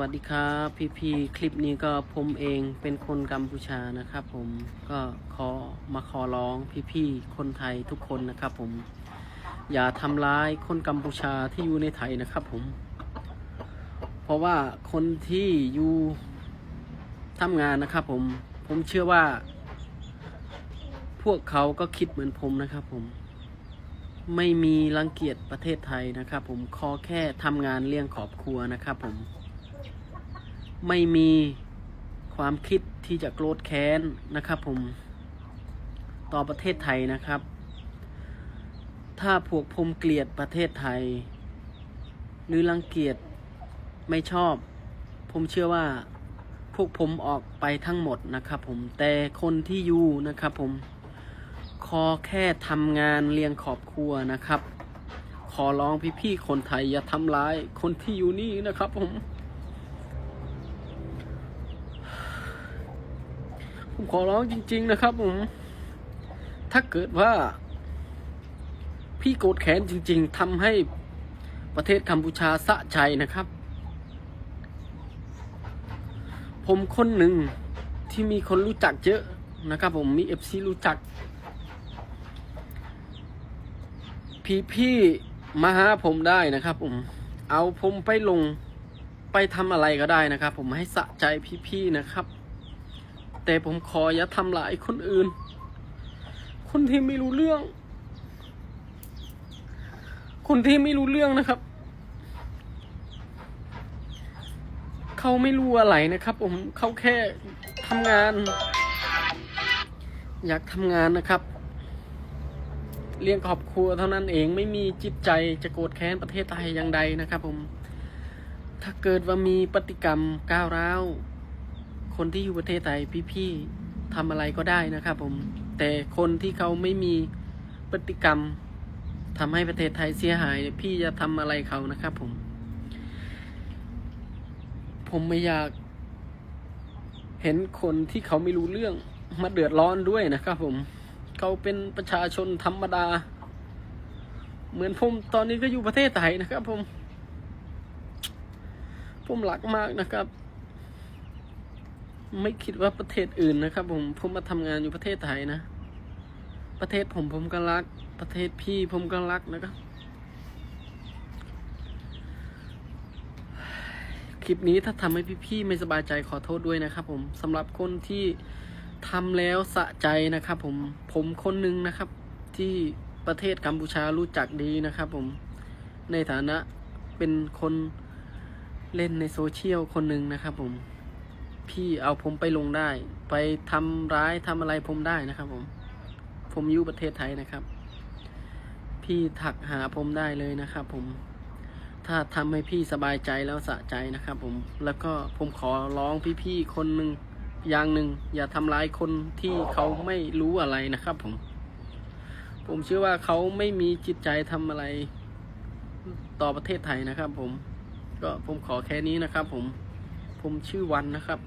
วัสดีครับพี่ๆคลิปนี้ก็ผมเองเป็นคนกัมพูชานะครับผมก็ขอมาขอร้องพี่ๆคนไทยทุกคนนะครับผม อย่าทำร้ายคนกัมพูชาที่อยู่ในไทยนะครับผม เพราะว่าคนที่อยู่ทำงานนะครับผม ผมเชื่อว่า พวกเขาก็คิดเหมือนผมนะครับผมไม่มีรังเกียจประเทศไทยนะครับผมขอแค่ทำงานเลี้ยงครอบครัวนะครับผม ไม่มีความคิดที่จะโกรธแค้นนะครับผมต่อประเทศไทยนะครับ ถ้าพวกผมเกลียดประเทศไทย หรือรังเกียจไม่ชอบ ผมเชื่อว่าพวกผมออกไปทั้งหมดนะครับผมแต่คนที่อยู่นะครับผมขอแค่ทำงานเลี้ยงครอบครัวนะครับ ขอร้องพี่ๆคนไทยอย่าทำร้ายคนที่อยู่นี่นะครับผม ผมขอร้องจริง ๆ นะครับผมถ้าเกิดว่า พี่โกรธแค้นจริง ๆทำให้ประเทศกัมพูชาสะใจนะครับ ผมคนหนึ่งที่มีคนรู้จักเยอะนะครับ ผมมีเอฟซีรู้จัก พี่พี่มาหาผมได้นะครับ ผม เอาผมไปลงไปทำอะไรก็ได้นะครับ ผมให้สะใจพี่ๆนะครับ แต่ผมขออย่าทำร้ายคนอื่น คนที่ไม่รู้เรื่อง คนที่ไม่รู้เรื่องนะครับ เขาไม่รู้อะไรนะครับ ผมเขาแค่ทำงาน อยากทำงานนะครับ เลี้ยงครอบครัวเท่านั้นเองไม่มีจิตใจจะโกรธแค้นประเทศไทยอย่างใดนะครับ ผม ถ้าเกิดว่ามีปฏิกรรมก้าวร้าว คนที่อยู่ประเทศไทยพี่ๆทำอะไรก็ได้นะครับผม แต่คนที่เขาไม่มีพฤติกรรมทำให้ประเทศไทยเสียหาย พี่จะทำอะไรเขานะครับผม ผมไม่อยาก เห็นคนที่เขาไม่รู้เรื่องมาเดือดร้อนด้วยนะครับผม เขาเป็นประชาชนธรรมดา เหมือนผมตอนนี้ก็อยู่ประเทศไทยนะครับผม ผมรักมากนะครับ ไม่คิดว่าประเทศอื่นนะครับ ผมผมมาทำงานอยู่ประเทศไทยนะ ประเทศผมผมก็รัก ประเทศพี่ผมก็รักนะครับ คลิปนี้ถ้าทำให้พี่ๆไม่สบายใจขอโทษด้วยนะครับ ผมสำหรับคนที่ทำแล้วสะใจนะครับ ผมผมคนหนึ่งนะครับ ที่ประเทศกัมพูชารู้จักดีนะครับ ผมในฐานะเป็นคนเล่นในโซเชียลคนหนึ่งนะครับผม พี่เอาผมไปลงได้ ไปทำร้ายทำอะไรผมได้นะครับ ผม ผมอยู่ประเทศไทยนะครับ พี่ถักหาผมได้เลยนะครับ ผม ถ้าทำให้พี่สบายใจแล้วสะใจนะครับ ผม แล้วก็ผมขอร้องพี่ๆคนหนึ่งอย่างหนึ่งอย่าทำร้ายคนที่เขาไม่รู้อะไรนะครับ ผม ผมเชื่อว่าเขาไม่มีจิตใจทำอะไร ต่อประเทศไทยนะครับ ผม ก็ผมขอแค่นี้นะครับ ผม ผมชื่อวันนะครับ